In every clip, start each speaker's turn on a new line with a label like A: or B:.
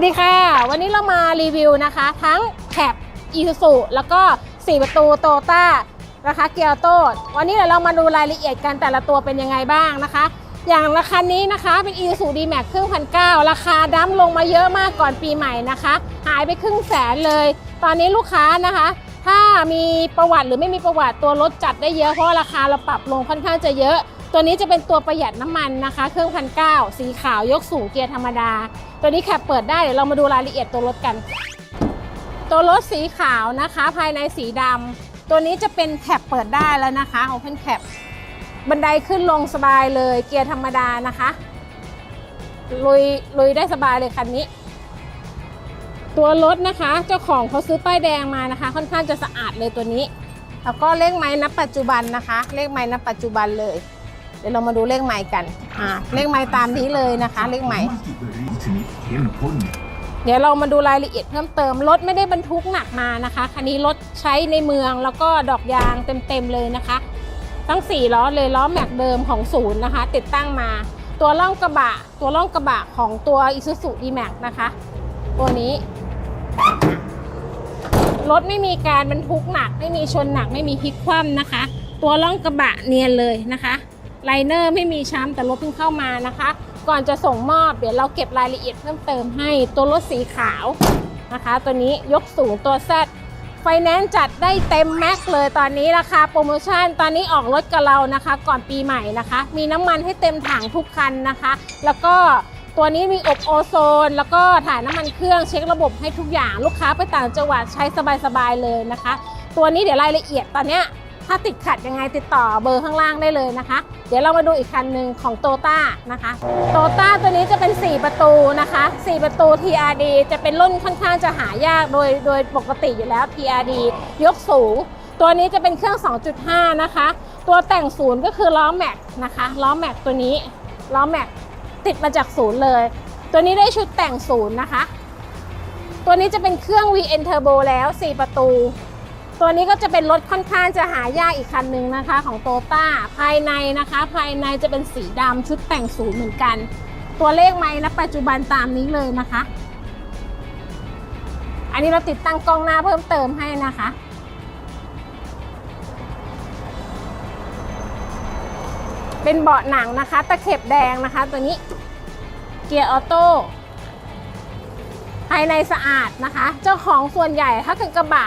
A: วัสดีค่ะ วันนี้เรามารีวิวนะคะ ทั้งแคปอีซูซูแล้วก็ 4 ประตูโตต้านะคะเกียร์โต้วันนี้เดี๋ยวเรามาดูรายละเอียดกันแต่ละตัวเป็นยังไงบ้างนะคะ อย่างราคานี้นะคะเป็น e ีซูดีแม็กครึ่งพันเก้าราคาดั้มลงมาเยอะมากก่อนปีใหม่นะคะ หายไปครึ่งแสนเลย ตอนนี้ลูกค้านะคะ ถ้ามีประวัติหรือไม่มีประวัติตัวรถจัดได้เยอะเพราะว่าราคาเราปรับลงค่อนข้างจะเยอะ ตัวนี้จะเป็นตัวประหยัดน้ำมันนะคะ เครื่องพันเก้าสีขาวยกสูงเกียร์ธรรมดา ตัวนี้แคปเปิดได้เดี๋ยวเรามาดูรายละเอียดตัวรถกัน ตัวรถสีขาวนะคะ ภายในสีดำตัวนี้จะเป็นแคปเปิดได้แล้วนะคะ Open Cap บันไดขึ้นลงสบายเลยเกียร์ธรรมดานะคะลุยลุยได้สบายเลยคันนี้ ตัวรถนะคะ เจ้าของเขาซื้อป้ายแดงมานะคะ ค่อนข้างจะสะอาดเลยตัวนี้ แล้วก็เลขไม้นับปัจจุบันนะคะ เลขไม้นับปัจจุบันเลย เดี๋ยวเรามาดูเลขไม้กันอ่าเลขไม้ตามนี้เลยนะคะ เลขไม้
B: เบอร์รี่ชนิดเข้มข้น
A: เดี๋ยวเรามาดูรายละเอียดเพิ่มเติมรถไม่ได้บรรทุกหนักมานะคะ คันนี้รถใช้ในเมืองแล้วก็ดอกยางเต็มๆเลยนะคะ ทั้ง 4 ล้อเลยล้อแม็กเดิมของศูนย์นะคะ ติดตั้งมา ตัวล่องกระบะ ตัวล่องกระบะของตัว Isuzu D-Max นะคะ ตัวนี้รถไม่มีการบรรทุกหนัก ไม่มีชนหนักไม่มีพลิกคว่ำนะคะ ตัวล่องกระบะเนียนเลยนะคะ ไลเนอร์ไม่มีช้ำแต่รถเพิ่งเข้ามานะคะ ก่อนจะส่งมอบเดี๋ยวเราเก็บรายละเอียดเพิ่มเติมให้ตัวรถสีขาวนะคะ ตัวนี้ยกสูงตัวแซดไฟแนนซ์จัดได้เต็มแม็กเลยตอนนี้ราคาโปรโมชั่น ตอนนี้ออกรถกับเรานะคะ ก่อนปีใหม่นะคะ มีน้ำมันให้เต็มถังทุกคันนะคะ แล้วก็ตัวนี้มีอบโอโซน แล้วก็ถ่ายน้ำมันเครื่องเช็คระบบให้ทุกอย่างลูกค้าไปต่างจังหวัดใช้สบายๆเลยนะคะ ตัวนี้เดี๋ยวรายละเอียดตอนเนี้ย ถ้าติดขัดยังไงติดต่อเบอร์ข้างล่างได้เลยนะคะ เดี๋ยวเรามาดูอีกคันหนึ่งของโตต้านะคะโตต้าตัวนี้จะเป็น 4 ประตูนะคะ 4 ประตู TRD จะเป็นรุ่นค่อนข้างจะหายากโดยโดยปกติอยู่แล้ว TRD ยกสูง ตัวนี้จะเป็นเครื่อง 2.5 นะคะ ตัวแต่งศูนย์ก็คือล้อแม็กนะคะล้อแม็กตัวนี้ล้อแม็กติดมาจากศูนย์เลย ตัวนี้ได้ชุดแต่งศูนย์นะคะ ตัวนี้จะเป็นเครื่อง VN Turbo แล้ว 4 ประตู ตัวนี้ก็จะเป็นรถค่อนข้างจะหายากอีกคันหนึ่งนะคะ ของโตต้าภายในนะคะ ภายในจะเป็นสีดำชุดแต่งศูนย์เหมือนกัน ตัวเลขไม้นะปัจจุบันตามนี้เลยนะคะ อันนี้เราติดตั้งกล้องหน้าเพิ่มเติมให้นะคะเป็นเบาะหนังนะคะ ตะเข็บแดงนะคะ ตัวนี้เกียร์ออโต้ภายในสะอาดนะคะ เจ้าของส่วนใหญ่ถ้าเกิดกระบะ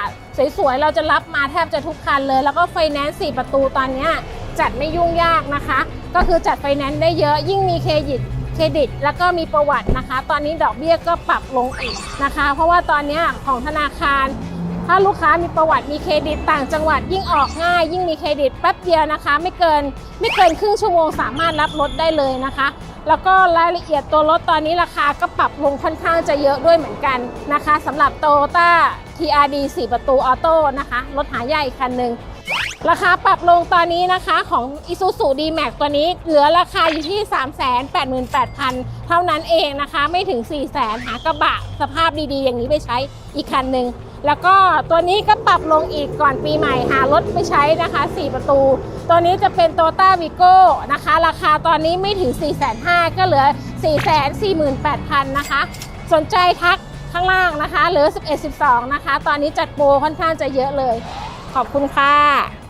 A: สวยๆ เราจะรับมาแทบจะทุกคันเลย แล้วก็ไฟแนนซ์4ประตูตอนนี้จัดไม่ยุ่งยากนะคะ ก็คือจัดไฟแนนซ์ได้เยอะยิ่งมีเครดิตเครดิต แล้วก็มีประวัตินะคะ ตอนนี้ดอกเบี้ยก็ปรับลงอีกนะคะ เพราะว่าตอนนี้ของธนาคาร ถ้าลูกค้ามีประวัติมีเครดิตต่างจังหวัดยิ่งออกง่าย ยิ่งมีเครดิตแป๊บเดียวนะคะ ไม่เกินไม่เกินครึ่งชั่วโมงสามารถรับรถได้เลยนะคะ แล้วก็รายละเอียดตัวรถตอนนี้ราคาก็ปรับลงค่อนข้างจะเยอะด้วยเหมือนกันนะคะสำหรับ t o y o t a TRD 4 ประตูออโต้นะคะ รถหายากอีกคันหนึ่งราคาปรับลงตอนนี้นะคะของ Isuzu D-Max ตัวนี้เหลือราคาอยู่ที่ 388,000 เท่านั้นเองนะคะ ไม่ถึง 400,000หากระบะสภาพดีๆ อย่างนี้ไปใช้อีกคันหนึ่ง แล้วก็ตัวนี้ก็ปรับลงอีกก่อนปีใหม่หารถไปใช้นะคะ 4 ประตู ตัวนี้จะเป็น t o y o t a v i g o นะคะ ราคาตอนนี้ไม่ถึง 4 5 0 0 0ก็เหลือ 4 4 8 0 0 0 นะคะ สนใจทักข้างล่างนะคะ เหลือ 11 12 นะคะ ตอนนี้จัดโปรค่อนข้างจะเยอะเลย ขอบคุณค่ะ